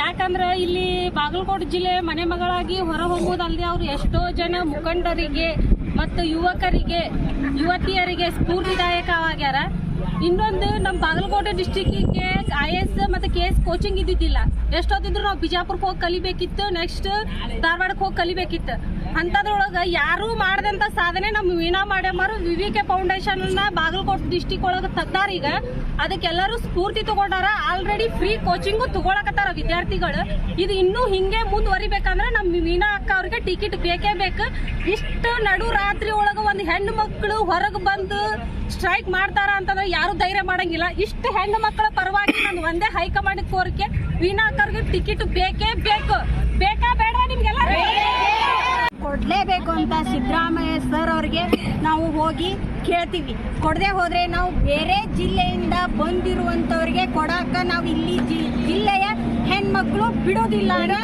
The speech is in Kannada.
ಯಾಕಂದ್ರೆ ಇಲ್ಲಿ ಬಾಗಲಕೋಟೆ ಜಿಲ್ಲೆ ಮನೆ ಮಗಳಾಗಿ ಹೊರ ಹೋಗುವುದಲ್ಲದೆ ಅವರು ಎಷ್ಟೋ ಜನ ಮುಖಂಡರಿಗೆ ಮತ್ತು ಯುವಕರಿಗೆ, ಯುವತಿಯರಿಗೆ ಸ್ಫೂರ್ತಿದಾಯಕವಾಗ್ಯಾರ ಇನ್ನೊಂದು ನಮ್ಮ ಬಾಗಲಕೋಟೆ ಡಿಸ್ಟಿಕ್ಕಿಗೆ ಐ ಎಸ್ ಮತ್ತು ಕೆ ಎಸ್ ಕೋಚಿಂಗ್ ಇದ್ದಿದ್ದಿಲ್ಲ. ಎಷ್ಟೊತ್ತಿದ್ರು ನಾವು ಬಿಜಾಪುರಕ್ಕೆ ಹೋಗಿ ಕಲಿಬೇಕಿತ್ತು ನೆಕ್ಸ್ಟ್ ಧಾರವಾಡಕ್ಕೆ ಹೋಗಿ ಕಲಿಬೇಕಿತ್ತು. ಅಂಥದ್ರೊಳಗೆ ಯಾರು ಮಾಡದಂತ ಸಾಧನೆ ನಮ್ಮ Veena ಮಾಡ್ಯಮ್ಮರು V V K foundation Bagalkot district ಒಳಗ ತಗ್ದಾರ ಈಗ. ಅದಕ್ಕೆಲ್ಲರೂ ಸ್ಫೂರ್ತಿ ತಗೊಂಡಾರ. ಆಲ್ರೆಡಿ ಫ್ರೀ ಕೋಚಿಂಗು ತಗೊಳಕತ್ತಾರ ವಿದ್ಯಾರ್ಥಿಗಳು. ಇದು ಇನ್ನೂ ಹಿಂಗೆ ಮುಂದುವರಿಬೇಕಂದ್ರೆ ನಮ್ಮ ವೀಣಾ ಅಕ್ಕ ಅವ್ರಿಗೆ ಟಿಕೆಟ್ ಬೇಕೇ ಬೇಕು. ಇಷ್ಟು ನಡು ರಾತ್ರಿ ಒಳಗ ಒಂದು ಹೆಣ್ಣು ಮಕ್ಕಳು ಹೊರಗೆ ಬಂದು ಸ್ಟ್ರೈಕ್ ಮಾಡ್ತಾರ ಅಂತಂದ್ರೆ ಯಾರು ಧೈರ್ಯ ಮಾಡಂಗಿಲ್ಲ. ಇಷ್ಟು ಹೆಣ್ಣು ಮಕ್ಕಳ ಪರವಾಗಿ ನಾನು ಒಂದೇ ಹೈಕಮಾಂಡ್ ಕೋರಿಕೆ ವೀಣಾ ಅಕ್ಕವ್ರಿಗೆ ಟಿಕೆಟ್ ಬೇಕೇ ಬೇಕು. ಬೇಕಾ ಬೇಡ ನಿಮ್ಗೆಲ್ಲ? ಕೊಡ್ಲೇಬೇಕು ಅಂತ ಸಿದ್ದರಾಮಯ್ಯ ಸರ್ ಅವ್ರಿಗೆ ನಾವು ಹೋಗಿ ಕೇಳ್ತೀವಿ. ಕೊಡದೆ ಹೋದರೆ ನಾವು ಬೇರೆ ಜಿಲ್ಲೆಯಿಂದ ಬಂದಿರುವಂಥವ್ರಿಗೆ ಕೊಡೋಕೆ ನಾವು ಇಲ್ಲಿ ಜಿಲ್ಲೆಯ ಹೆಣ್ಮಕ್ಳು ಬಿಡೋದಿಲ್ಲ ಅಂತ